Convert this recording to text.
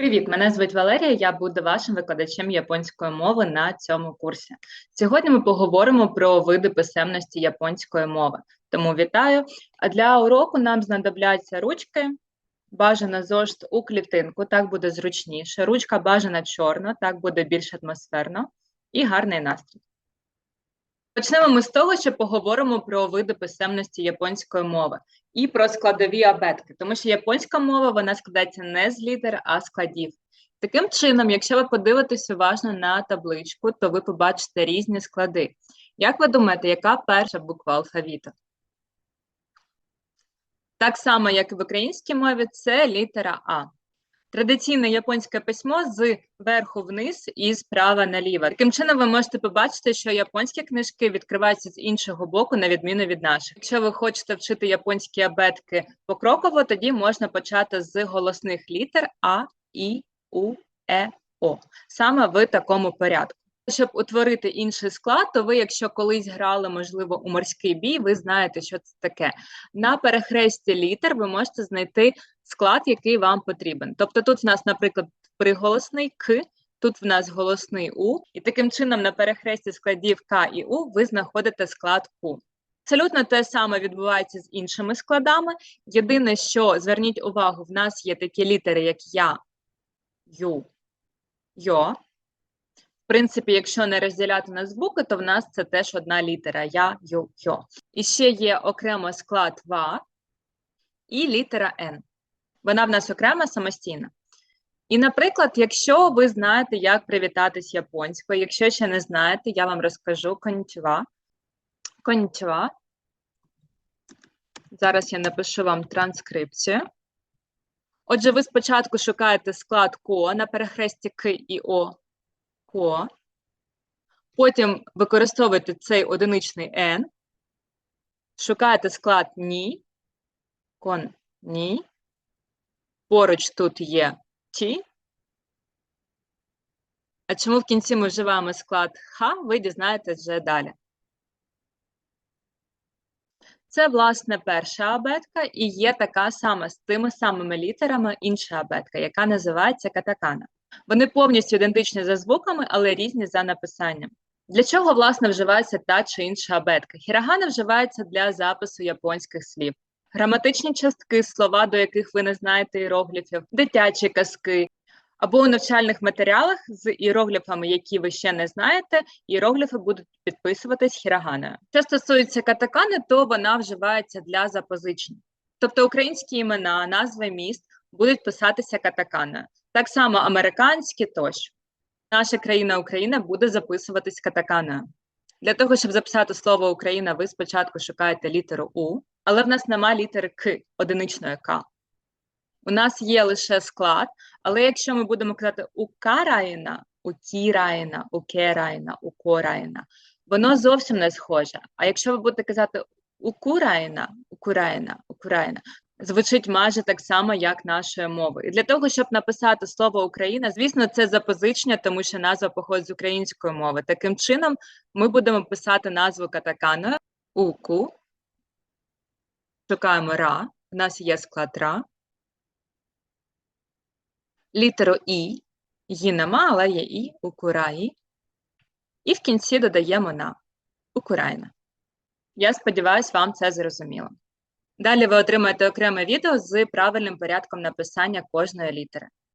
Привіт, мене звуть Валерія. Я буду вашим викладачем японської мови на цьому курсі. Сьогодні ми поговоримо про види писемності японської мови. Тому вітаю. А для уроку нам знадобляться ручки, бажано зошт у клітинку, так буде зручніше. Ручка бажана чорна, так буде більш атмосферно і гарний настрій. Почнемо ми з того, що поговоримо про види писемності японської мови і про складові абетки, тому що японська мова вона складається не з літер, а складів. Таким чином, якщо ви подивитесь уважно на табличку, то ви побачите різні склади. Як ви думаєте, яка перша буква алфавіту? Так само, як і в українській мові, це літера А. Традиційне японське письмо з верху вниз і справа наліво. Таким чином, ви можете побачити, що японські книжки відкриваються з іншого боку, на відміну від наших. Якщо ви хочете вчити японські абетки покроково, тоді можна почати з голосних літер А, І, У, Е, О. Саме в такому порядку. Щоб утворити інший склад, то ви, якщо колись грали, можливо, у морський бій, ви знаєте, що це таке. На перехресті літер ви можете знайти склад, який вам потрібен. Тобто тут в нас, наприклад, приголосний К, тут в нас голосний У, і таким чином на перехресті складів К і У ви знаходите склад Ку. Абсолютно те саме відбувається з іншими складами. Єдине, що зверніть увагу, в нас є такі літери, як Я, Ю, Йо. В принципі, якщо не розділяти на звуки, то в нас це теж одна літера Я, Ю, Йо. І ще є окремо склад ВА і літера Н. Вона в нас окрема самостійна. І, наприклад, якщо ви знаєте, як привітатись японською, якщо ще не знаєте, я вам розкажу конічва. Конічва. Зараз я напишу вам транскрипцію. Отже, ви спочатку шукаєте склад ко на перехресті К і О. Ко. Потім використовуєте цей одиничний Н. Шукаєте склад ні. Кон ні. Поруч тут є ті. А чому в кінці ми вживаємо склад ха, ви дізнаєтесь вже далі. Це, власне, перша абетка, і є така сама з тими самими літерами інша абетка, яка називається катакана. Вони повністю ідентичні за звуками, але різні за написанням. Для чого, власне, вживається та чи інша абетка? Хірагана вживається для запису японських слів. Граматичні частки, слова, до яких ви не знаєте іерогліфів, дитячі казки, або у навчальних матеріалах з іерогліфами, які ви ще не знаєте, іерогліфи будуть підписуватись хіраганою. Що стосується катакани, то вона вживається для запозичень. Тобто українські імена, назви міст будуть писатися катаканою. Так само американські тощо. Наша країна Україна буде записуватись катаканою. Для того, щоб записати слово Україна, ви спочатку шукаєте літеру У, але в нас нема літери К, одиничної К. У нас є лише склад, але якщо ми будемо казати Укараїна, Утіраїна, Укераїна, Укораїна, воно зовсім не схоже. А якщо ви будете казати Укураїна, Укураїна, Укураїна, звучить майже так само, як нашою мовою. І для того, щоб написати слово Україна, звісно, це запозичення, тому що назва походить з української мови. Таким чином, ми будемо писати назву катаканою Уку. Шукаємо ра. У нас є склад ра. Літеру І. Її нема, але є І Укураї. І в кінці додаємо на Україна. Я сподіваюся, вам це зрозуміло. Далі ви отримаєте окреме відео з правильним порядком написання кожної літери.